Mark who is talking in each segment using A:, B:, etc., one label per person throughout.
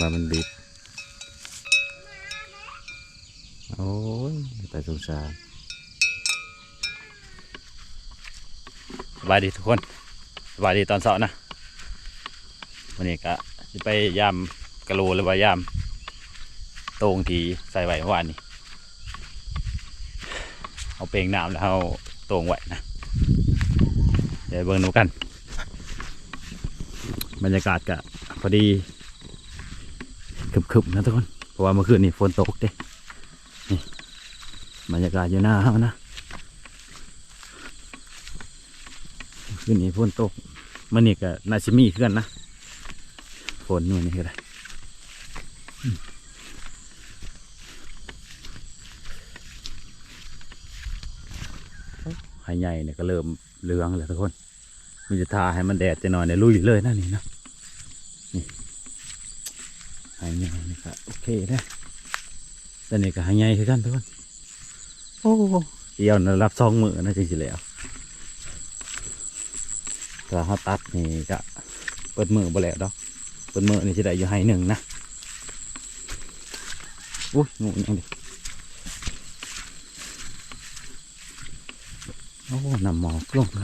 A: มามันบิด โอ้ยแต่สงสารสบายดีทุกคนสบายดีตอนเช้านะวันนี้ก็จะไปยามกะโหลหรือว่ายามโตรงที่ใส่ไว้เมื่อวานนี้เอาเปลงน้ำแล้วเอาโตรงไว้นะเดี๋ยวเบิ่งดูกัน บรรยากาศก็พอดี คึบๆนะทุกคน เพราะว่าเมื่อคืนนี่ฝนตกเด้นี่บรรยากาศอยู่หน้าเฮานะเมื่อคืนนี้ฝนตกมันนี่ก็น่าจะมีขึ้นนะฝนนู่นนี่ก็ได้อืมหายใหญ่เนี่ยก็เริ่มเลืองแล้วทุกคน มันจะทาให้มันแดดจะหน่อยเนี่ยลุยเลยนะนี่นะนี่หายใหญ่นี่ก็โอ เคนะแต่นี่ก็หายใหญ่คือกันทุกคนโอ้เดียวนะรับซองมือนะจริงๆแล้วแต่เขาตัดนี่ก็เปิดมือบ่แล้วดอกเปิดมือนี่จะได้อยู่ให้หนึ่งนะอุ้ยงูยังดิโอ้น้ำหมอกลงน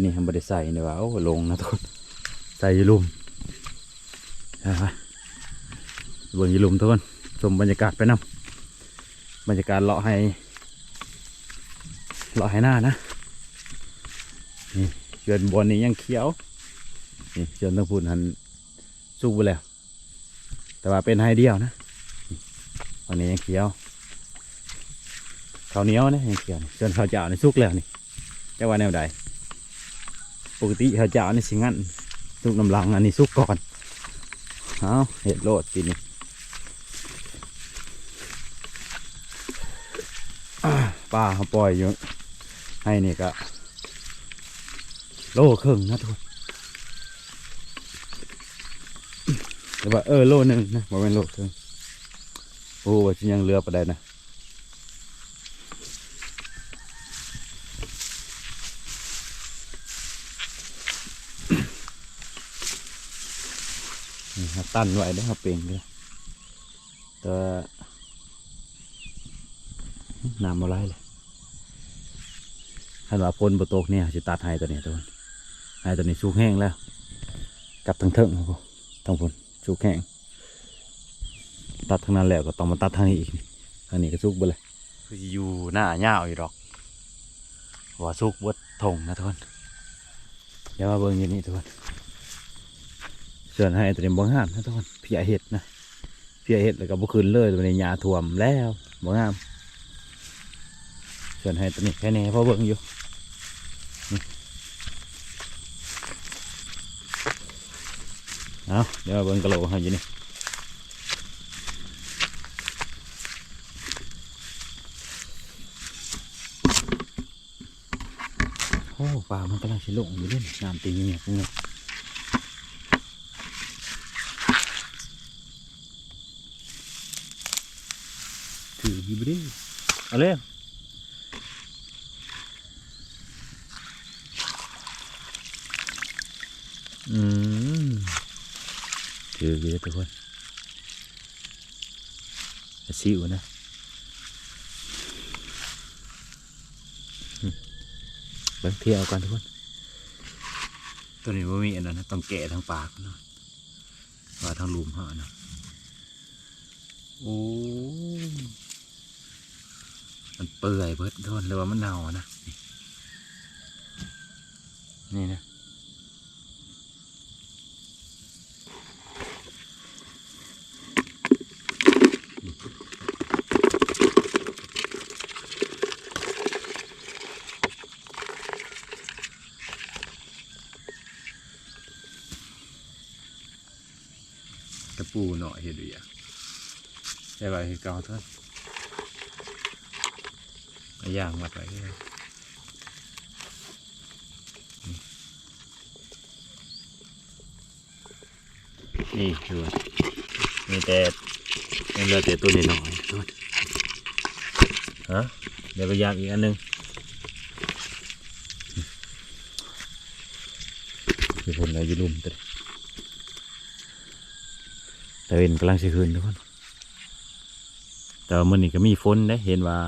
A: ะยินนี่ทำบริใส่เนี่ยว่าโอ้ลงนะทุกคนใส่ยีลุมไปไปเบิ่งยีลุมทุกคนชมบรรยากาศไปนำบรรยากาศเลาะให้เลาะให้หน้านะนี่เชือนบนนี้ยังเขียวนี่เชือนต้องพูดหันสู้ไปแล้วแต่ว่าเป็นไฮเดียวนะตอนนี้ยังเขียวข้าวเหนียวนะยังเขียวนี่เชือนข้าวเจ้านี่สุกแล้วนี่จะว่าแนวใด ปกติเขาจะเอาในสิงันสุกน้ำลังอันนี้สุกก่อนเอาเห็ดโลดปีนี้อ่ปลาเขาปล่อยอยู่ให้นี่ก็โลครึ่งนะทุกคนหรือว่าเออโลหนึ่งนะบอกเป็นโลครึ่งโอ้ว่าจะยังเหลือประเด็นนะ นี่ครับ ตั้นไว้ได้ครับเปลงเลยแต่น้ำอะไรเลยถ้าว่าพนบตกเนี่ยจะตัดให้ตัวนี้ตัวนี้ให้ตัวนี้สุกแห้งแล้วกลับทั้งเทิงครับผมทั้งพนสุกแห้งตัดทั้งนั้นแล้วก็ต้องมาตัดทางนี้อีกทางนี้ก็สุกไปเลยคืออยู่หน้าหญ้าอีกดอกว่าสุกบดทงนะทุกคนเดี๋ยวมาเบิ่งอยู่นี่ทุกคน ส่วนให้ตัวนี้บ่งามนะทุกคนเพียเห็ดนะเพียเห็ดแล้วก็บ่ขึ้นเลยตัวนี้หญ้าท่วมแล้วบ่งาม ส่วนให้ตัวนี้แค่นี้พอเบิ่งอยู่เอาเดี๋ยวเบิ่งกะโหลกให้อยู่นี่โอ้ปลามันกำลังสิลงอยู่เล่นน้ำตีเงียบเงียบ ถืออ ยู่ไม่ได้เอาเลยอืมถืออยู่ทุกคนจะซิวนะอืมเบิ่งเที่ยวกันทุกคน ตัวนี้ว่ามีอันนั้นนะต้องแกะทั้งปากเนาะว่าทั้งลุมเหาะเนาะโอ้ มันเปื่อยเบิดโดนหรือว่ามันเน่านะ นี่นะะปูเนาะเห็ดดีอะใช่ป่ะคือเก่าเท่านั้นเอา ย่างมาไปเลยนี่ดูมีแต่ยังเหลือแต่ตัวนี้หน่อยฮะเดี๋ยวไปย่างอีกอันหนึงพี่พลเราอยู่ลุ่มตัวแต่เห็นกำลังสิคืนทุกคนแต่ว่ามื่อนี้ก็มีฝนได้เห็นว่า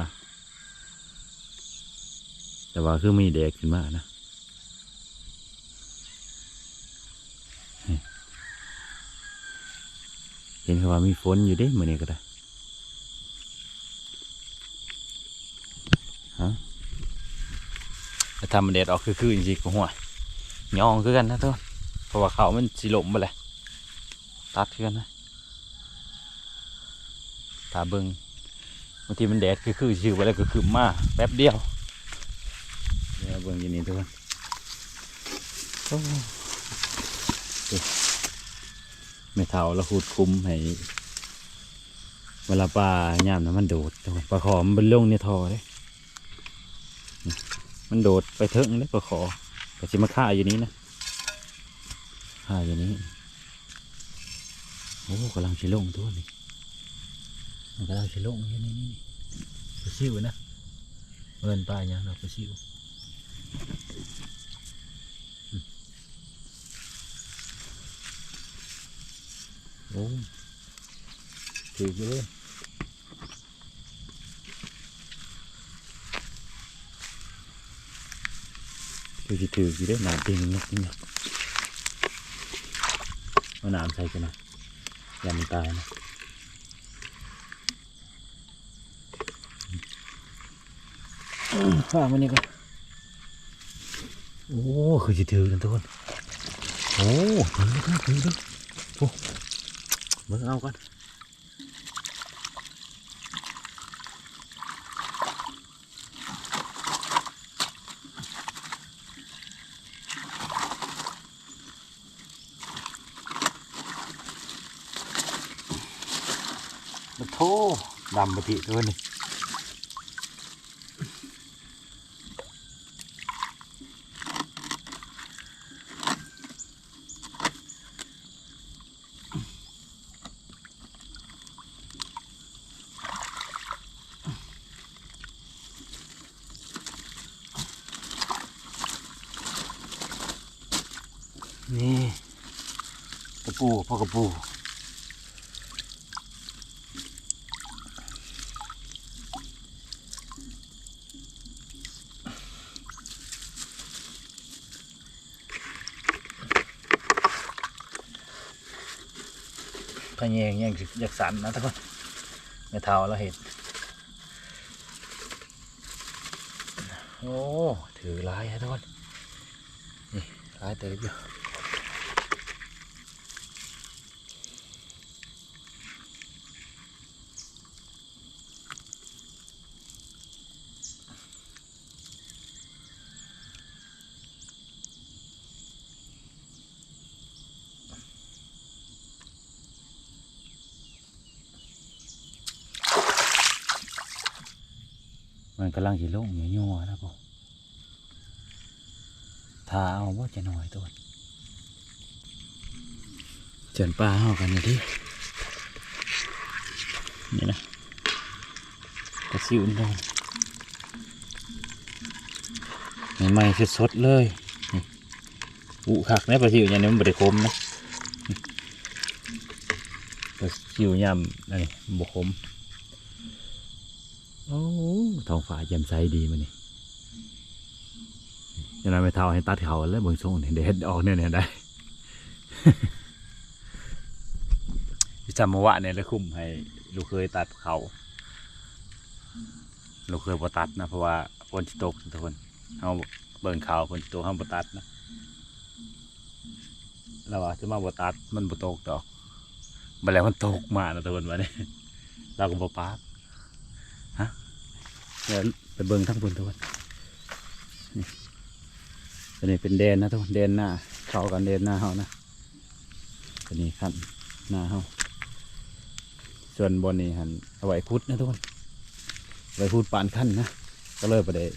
A: แต่ว่าคือมีแดดขึ้นมานะเห็นเขาว่ามีฝนอยู่เด้มือนี้ก็ได้ฮะแต่ทำมันแดดออกคือคือจริงๆก็หัวยองคือกันนะทุกคนเพราะว่าเขามันสิลมไปเลยตัดคือกันนะตาเบิงบางทีมันแดดคือคือชื่อไปแล้วก็คือมาแป๊บเดียว เดี๋ยวเบิ่งอยินนี่ทุกคนโอ้ไม่เท่าแล้วหูดคุ้มให้เวลาปลาย่ามนะมันโดดทุกคนปลาขอมันเป็นลงในท่อเลยมันโดดไปเถิงเลยปลาขอแต่ชิมาฆ่าอยู่นี้นะฆ่าอยู่นี้โอ้กำลังชิลงตัวนี้มันก็เราจะลงอยู่นี่นี่ปลาซิวนะเงินปลาอย่างเราปลาซิว โอ้ถือไปเลยถือสิถืออยู่ได้หนาจริงนิดนึงเอาน้ำใส่กันนะอย่ามันตายนะข้างมันนี่ก็โอ้คือจะถือกันทุกคนโอ้ถือถือถือถือโอ้เบิ่งเอากันมาโทดำปฏิตัวนี้ นี่กระปูพ่อกระปู ขยงยังอยากสันนะทุกคนไม่เท่าแล้วเห็นโอ้ ถือลายฮะทุกคน นี่ลายเติบอยู่ กำลังสิลงยั่วๆนะพ่อทาเอาว่าจะหน่อยตัวเจนปลาเอากันอยู่ที่นี่นะกระซิวนี่ใหม่ๆสดๆเลยอุคักนะปลาซิวอย่างนี้มันบริคมนะนี่ปลาซิวยำนี่บกคม โอ้ท้องฟ้าแจ่มใสดีมันนี่ยังไงไม่เท่าให้ตัดเขาแล้วเบิ่งทรงเด็ดออกเนี่ยเนี่ยได้จำมว่าเนี่ยแล้วคุ้มให้ลูกเคยตัดเขาลูกเคยบ่ตัดนะเพราะว่าฝนสิตกทุกคนเอาเบิ่งเขาฝนสิตกเขาบ่ตัดนะเราว่าจะมาบ่ตัดมันบ่ตกดอกบัดแล้วมันตกมานะทุกคนวันนี้เราก็บ่ปาดฮะ เดี๋ยวไปเบิ่งทั้งบนทุกคนนี่ตัวนี้เป็นแดนนะทุกคนแดนหน้าเขากันแดนหน้าเฮานะตัวนี้ขั้นหน้าเฮาส่วนบนนี้หันเอาไว้พุทธนะทุกคนไว้พุทธปานขั้นนะก็เลยประเดี๋ยว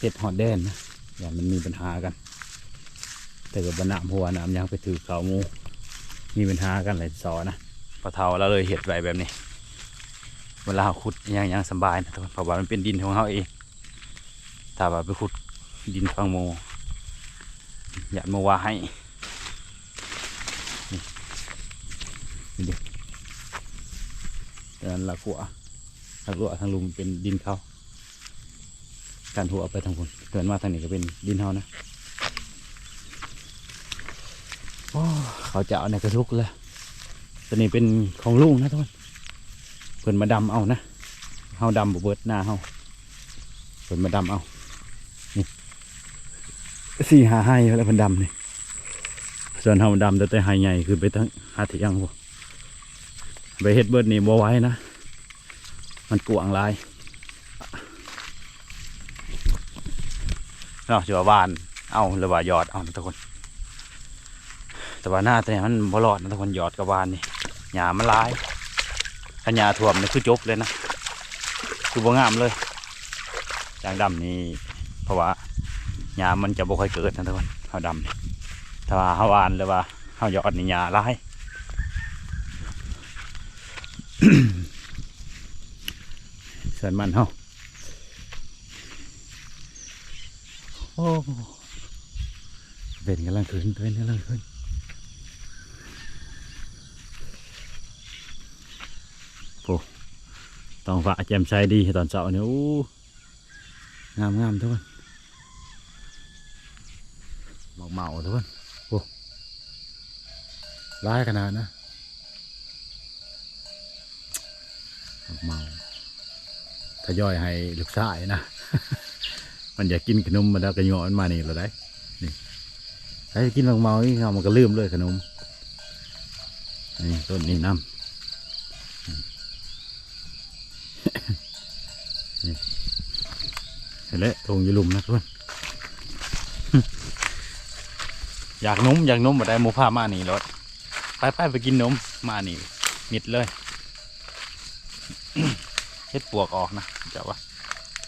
A: เห็ดหอดแดนนะอย่ามันมีปัญหากันแต่กับบน้ำหัวน้ำยังไปถือเขามูมีปัญหากันหลายสอนะพอเท่าเราเลยเห็ดไว้แบบนี้ เวลาขุดยังยังสบายนะทุกคนเพราะว่ามันเป็นดินของเขาเองถ้าว่าไปขุดดินฟังโมหยาดโมวาให้เดิดังนั้นละกัวละกัวทางลุมเป็นดินเขาการหัวไปทางบนเกินมาทางนี้ก็เป็นดินเขานะเขาเจะเนี่ยกระทุกเลยตอนนี้เป็นของลุงนะทุกคน เพิ่นมาดำเอานะเฮาดำบ่เบิดหน้าเฮาเพิ่นมาดำเอานี่สี่หาให้แล้วเพิ่นดำนี่ส่วนเฮาดำแต่แต่หายใหญ่คือไปทั้งหาเที่ยงพวไปเฮ็ดเบิดนี่บ่ไหว้นะมันกวางลายเนาะสิว่าหวาน เอาหรือว่าหยอด เอาทุกคน แต่ว่าหน้าแต่มันบ่รอดนะทุกคนหยอดกับหวานนี่หญ้ามันลาย ถ้าหญ้าท่วมนี่คือจบเลยนะ คือบ่งามเลยจางดำนี่เพราะว่าหญ้ามันจะบ่ค่อยเกิดนะทุกคนเฮาดำนี่ถ้าว่าเฮาอ่านหรือว่าเฮาหยอดนี่ยาหลายส่วนมันเฮาโอ้เป็นกำลังขึ้นเป็นกำลังขึ้นโอ้ต้ องฝ่าแจ่มใสดีตอนเช้าเนี่ยโอ้งามงามๆทุกคนเมาเมาทุกคนร้ายขนาดนะเมาทยอยให้ลูกชายนะ มันอยากกินขนมมาแล้วก็โยนมานี่เราได้นี่ถ้าจะกินเมาๆนี่เอามันก็ลืมเลยขนมนี่ต้นนี้น้ำ แล้วทงยูลุมนะทุกคนอยากนมอยากนมมาได้หมูผ้ามานี่รถไปไปไปกินนมมานี่มิดเลยเฮ็ดปวกออกนะเจ้าว่า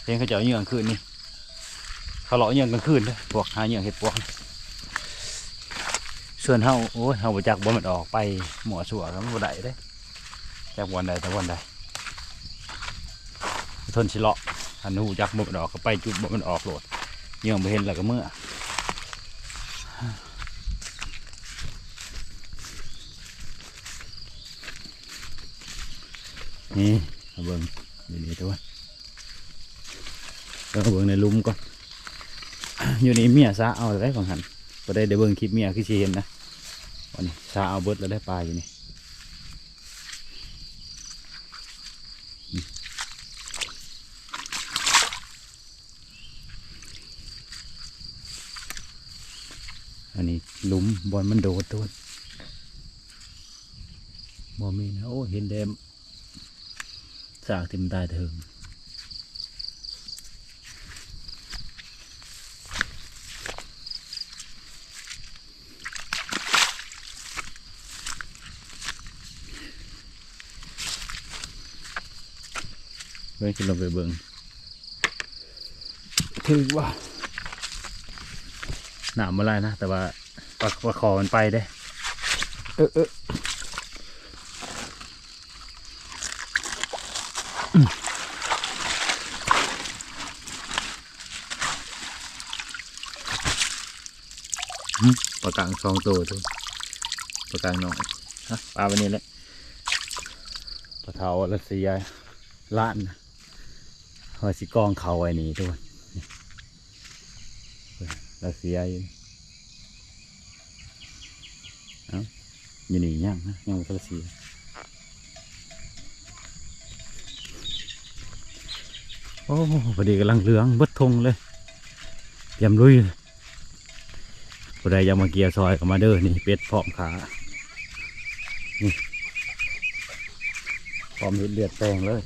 A: เพลงเขาเจ้าเยื่อกลางคืนนี่เขาเลาะเยื่อกลางคืนเลยพวกหาเยื่อเฮ็ดปวกนี่ส่วนเฮาโอ้ยเฮาบ่จักบ่มันออกไปหมัวสัวก็บ่ได้เด้จากวันใดแต่วันใดทนสิเลาะ อันหูจักบ่มันออกก็ไปจุดบ่มันออกโหลดเยื่อบ่เห็นแล้วก็เมื่อนี่เอาเบิ่งอยู่นี่ตัวแล้วเอาเบิ่งในลุมก่อนอยู่นี่เมียซาเอาได้ของหันก็ได้ได้เบิ่งคลิปเมียคือสิเห็นนะวันนี้ซาเอาเบิดแล้วได้ปลาอยู่นี่อืมอันนี้ หลุมบอลมันโดดตัวบ่มีนะโอ้เห็นแดมสากที่มันตายเถิงเว้ยขึ้นลงไปเบิ่งถือว่าหนามอะไรนะ แต่ว่า ปลาปลาคอมันไปได้เออเออปลากลางสองตัวทุกปลากลางน้อยฮะปลาวันนี้แหละปลาเทารัสเซียล้านนะเอาสิกองเขาไว้นี่ทุกคนนี่รัสเซียอยู่ เอ้าอยู่นี่ยังนะยังไม่รัสเซียโอ้พอดีกำลังเหลืองเบิดทงเลยเตรียมลุยเลยผู้ใดยากมาเกียร์ซอยก็มาเด้อนี่เป็ดพร้อมขานี่พร้อมเห็ดเลือดแปลงเลย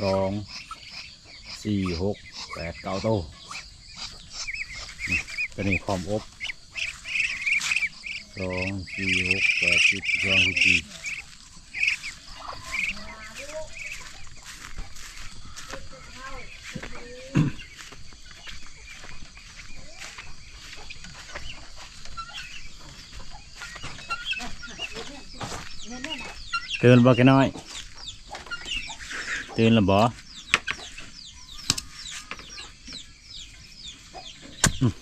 A: สองสี่หกแปดเก้าโตตัวนี้พร้อมอบ สองสี่หกแปดสิบสิบสองสิบสี่ตื่นบ่แกน้อย ตื่นแล้วบ่อืม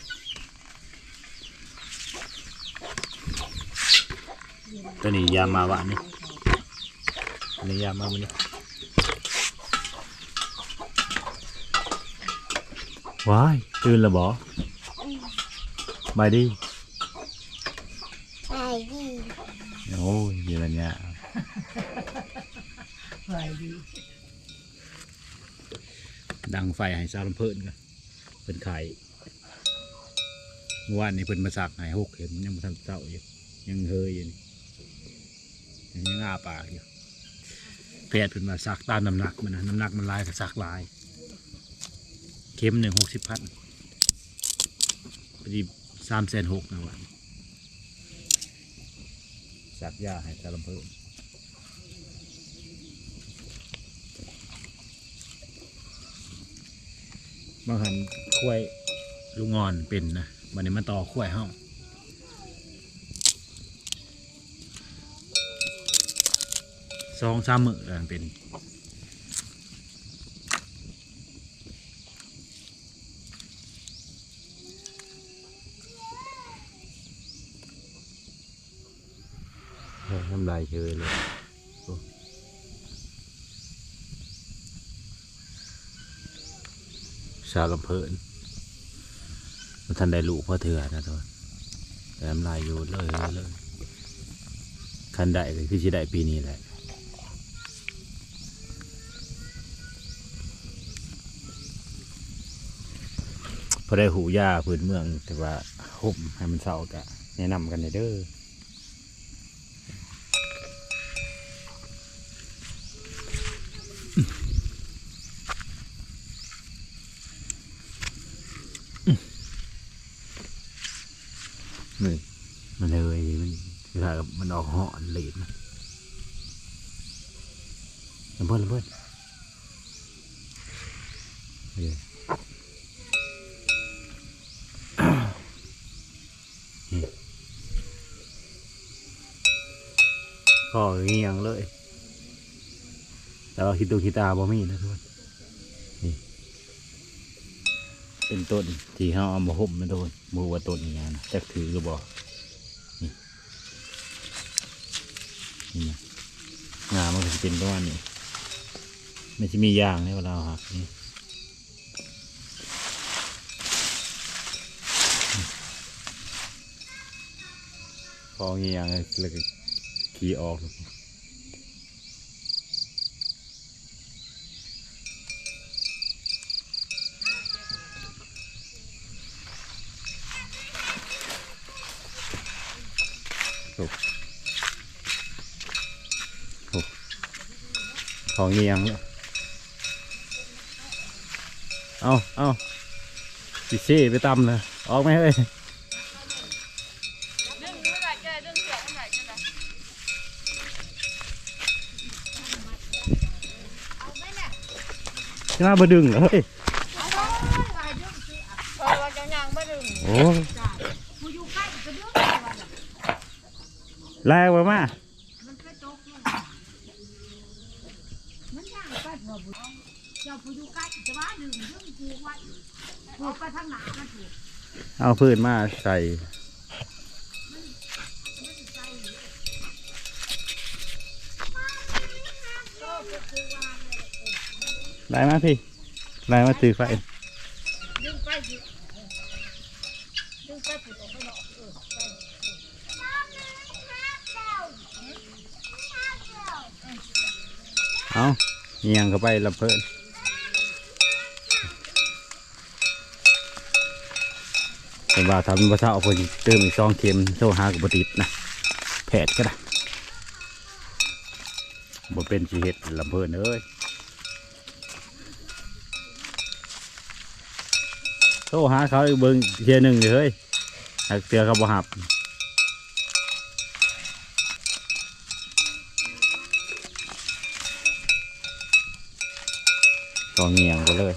A: ตัวนี้ยา มาหวานนี่นนี้ยามมาวันนี้ว้ายตื่นแล้วบอบายดี
B: ไปดี
A: โอ้ยเยอะเนี่ย
C: ไปดี
A: ดังไฟให้ซาลำเพิ่นกันเป็นไข่เมื่อวานนี้เพิ่นมาสักใหายหกเข็มยังมาทำเจ้าอยู่ยังเฮยอยู่นี่ ยังงอ้าปากอยู่แพทย์เพิ่นมาสักตามน้ำหนักมันนะน้ำหนักมันลายก็สักลาย เข็มหนึ่งหกสิบพันพอดีสามแสนหกนะวันสักยาให้ซาลำเพิ่นบางหันคุ้ยลูกงอนเป็นนะวันนี้มาต่อคุ้ยเฮา สองสามมือแล้วมันเป็นน้ำลายเชยเลยชาวลำเพลินมันทันได้ลูกพ่อเถื่อนะทุกคนแต่น้ำลายอยู่เลยเลยคันได้ก็คือสิได้ปีนี้แหละ พอได้หูยาพื้นเมือง แต่ว่าห่มให้มันเศร้ากะแนะนำกันเด้อนี่มันเลยมันเวลามันออกเหาะเลดนะลำเพิ่นลำเพิ่นเฮ้ย ก็เงียงเลย แต่ว่า คิดดูคิดตาบ่มีนะทุกคนนี่เป็นต้นที่เขาเอามาห่มนะทุกคนมูว่าต้นนี้นะจักถือหรือบ่นี่นี่นะงามันจะเป็นประมาณนี้ไม่ใช่มียางในเวลาเราหักนี่พอเงี้ยงเลยขี่ออก ของเงียงเลยเอาเอาสิเซ่ไปตำเลยออกไหมเอ้ย
D: ดึงไม่ไหวเจอดึงเสียงไม่ไหวเจอ
A: หน้าบดึงเหรอเฮ้ย
D: พอว่าจะดึง
A: โอ้
C: ย
A: แรงไปมา
C: มันไปตกลงมันย่างไปบ่บุ เอยู่ใกล้จะว่าดึงดึงผูกไว้ผูไปทางหนามันผูก
A: เอาพืชมาใส่ได้มาพี่ได้มาตือไฟ
C: ดึงไปดึงไปผูกออกไปเนาะเออไป
A: เอาเงียงเข้าไปลำเพิ่น เป็นว่าทำภาษาเอาเพิ่นเติมอีกสองเข็มโทรหากับปติดนะแผดก็ได้บ่เป็นชีเฮ็ดลำเพิ่นเอ้ยโทรหาเขาเบิ่งเทียหนึ่งเลยเฮ้ยหากเตือเขาบ่หับก็เงียงไปเลย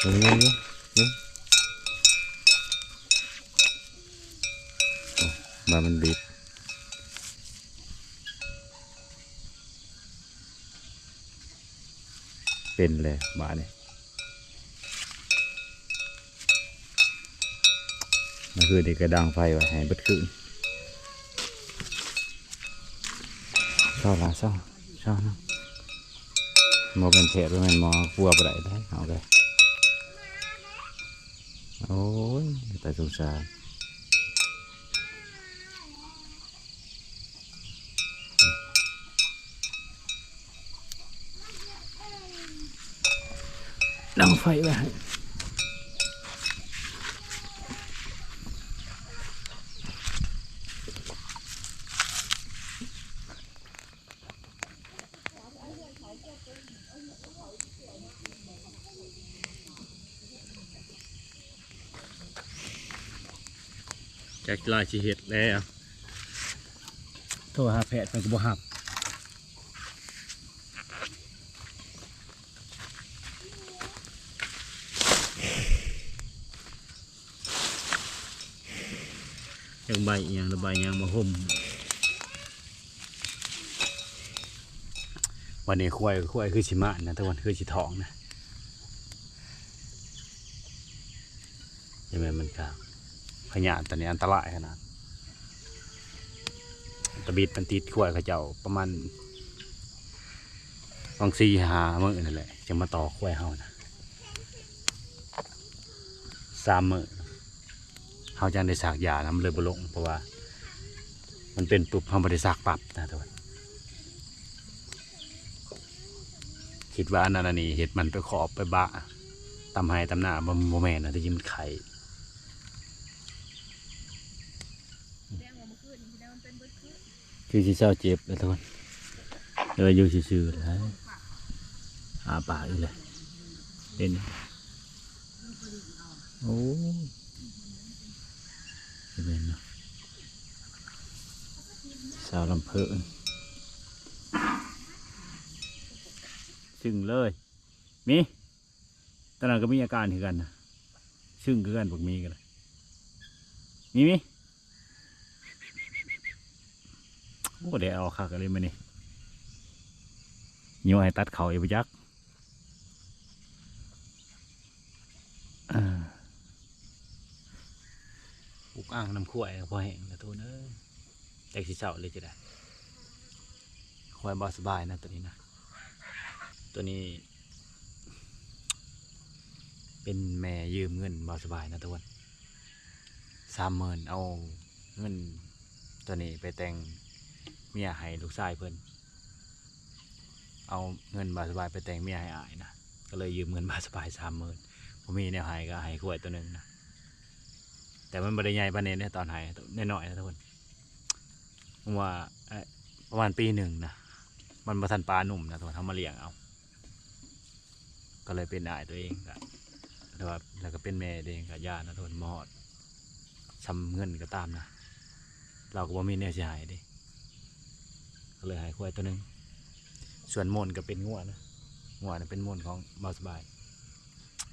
A: เฮ้ยเฮ้ยเฮ้ยโอ้ มามันบิดเป็นเลยมาเนี่ยมันคือเด็กกระดังไฟไว้ให้บิดขึ้นศร้าละเศร้าเศร้าเนาะโมเป็นเพจว่าเป็นหมอกลัวบ่ได้ได้เอาเลยโอ้ยแต่สงสาร ดังไฟไว้ให้แจ็คลายชีเห็ดแล้วโทรหาแพทย์มันก็บ่หับ ใบอย่างระบายยางมาห่มวันนี้ควายควายคือชิมะนะทุกวันคือชิทองนะใช่ไหมมันก็พยานตอนนี้อันตรายขนาดตะบิดมันติดควายเขาเจ้าประมาณบางสี่หาเมื่อนั่นแหละจะมาต่อควายเฮานะสามเมื่อ เขาจังได้สากยานะมันเลยบลงเพราะว่า มันเป็นปุบเขาไม่ได้สากปรับนะทุกคนคิดว่าอันนั้นนนี้เห็ดมันไปขอบไปบะตำไห้ตำหน้ามันโมแมนนะที่จริงมันไข่
D: คือคืนนี่แดงมันเป็นเบิดคืน
A: คือที่เศร้าเจ็บเลยทุกคนเลยอยู่ซื่อๆเลยหาปากอีกเลยเด่นโอ้ เป็นเนาะสาวลำเพิ่นซึ่งเลยมีตอนนั้นก็มีอาการคือนกันนะซึ่งคือกันพวกมีกันเลยมีมีโอ้เดี๋ยวเอาคักอะไรมานี่โยให้ตัดเขาอีกไปยักอ่าปลู กอ่างน้ำข้วยพอแห้งแล้วทุนเอ้ยแตกสีเสาเลยจะได้ควายบาสบายนะตัวนี้นะ ตัวนี้ เป็นแม่ยืมเงินบาสบายนะทุกคนสามหมื่นเอาเงินตัวนี้ไปแต่งเมียให้ลูกชายเพิ่นเอาเงินบาสบายไปแต่งเมียให้อายนะ ก็เลยยืมเงินบาสบายสามหมื่นผมมีแนวให้ก็ให้ขวดตัวหนึ่งนะ แต่มันบริใหญ่ปานนี้เนี่ยตอนให้น้อยๆนะทุกคนผมว่าเอ่อประมาณปีหนึ่งนะมันประทันปลาหนุ่มนะทุกคนทำมาเลี้ยงเอา ก็เลยเป็นอายตัวเองก็แล้วแล้วก็เป็นแม่ตัวเองกับญาตินะทุกคนมอดซ้ำเงินก็ตามนะเราก็บ่มีแนวสิใหายดิก็เลยหายควายตัวหนึ่งส่วนมนก็เป็นงัวนะงัวนะเป็นมนของบาสบาย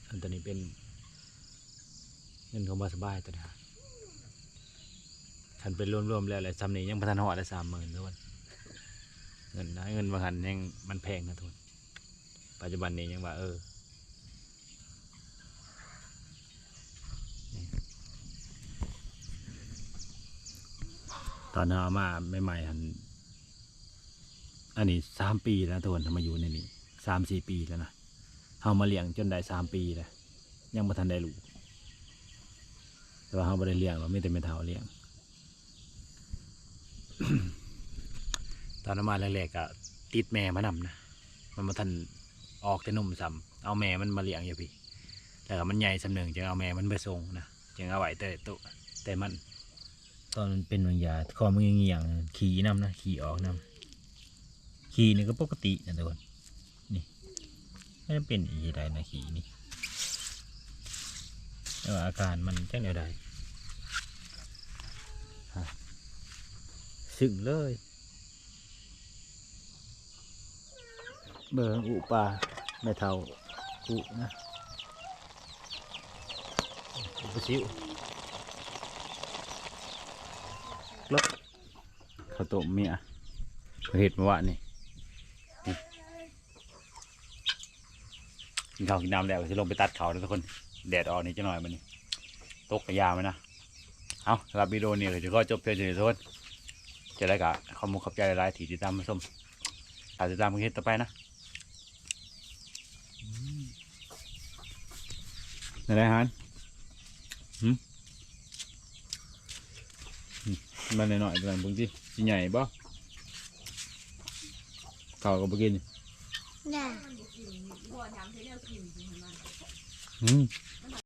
A: อันตัวนี้เป็น เงินเของบาสบายตัวนี้คันเป็นรวมๆแล้วแหละซ้ำนี้ยังพัฒนหอดได้สามหมื่นทุกคนเงินนะเงินบางหันยังมันแพงนะทุกคนปัจจุบันนี้ยังว่าเออตอนเอามาใหม่ๆหันอันนี้สามปีแล้วทุกคนทำมาอยู่ในนี้สามสี่ปีแล้วนะเฮามาเลี้ยงจนได้สามปีแล้วยังไม่ทันได้ลูก แต่ว่าเฮาไม่ได้เลี้ยงเราไม่แต่ไม่เท่าเลี้ยง ตอนนั้มาแรกๆก็ติดแม่มานำนะมันมาทันออกแต่นมซ้ำเอาแม่มันมาเลี้ยงอยู่พี่แต่ก็มันใหญ่สำเนึงจึงเอาแม่มันไปส่งนะจึงเอาไว้แต่ตุแต่มัน ตอนมันเป็นบางยาคอมันเงียงขี่น้ำนะขี่ออกน้ำขี่นี่ก็ปกตินะทุกคนนี่ไม่ได้เป็นอีใดนะขี่นี่แต่ว่าอาการมันจังเดียวใด สึ่งเลย เบิ่งอุปาไม่เท่าอุนะอุปชิวลบข้าวต้มเมียเห็ดเมื่อวานี่กินข้าวกินน้ำแล้วจะลงไปตัดเขาแล้วทุกคน แดดออกนี่จะหน่อยมันนี่ตกกระยาไหมนะ เอาสำหรับวิดีโอนี้ก็จะก็จบเพียงเท่านี้ทุกคนเจจะได้กะขอมุกขอบใจหลายๆที่ติดตามมาชมตามติดตามกันคลิปต่อไปนะไหนได้ฮันหืมหืมมันหน่อยๆตัวนั้นเบิ่งสิสิใหญ่บ่เขาก็บ่กิน
E: น่ะ
C: มันบ่กินบ่ถามให้แนวกินสิมัน
A: อืม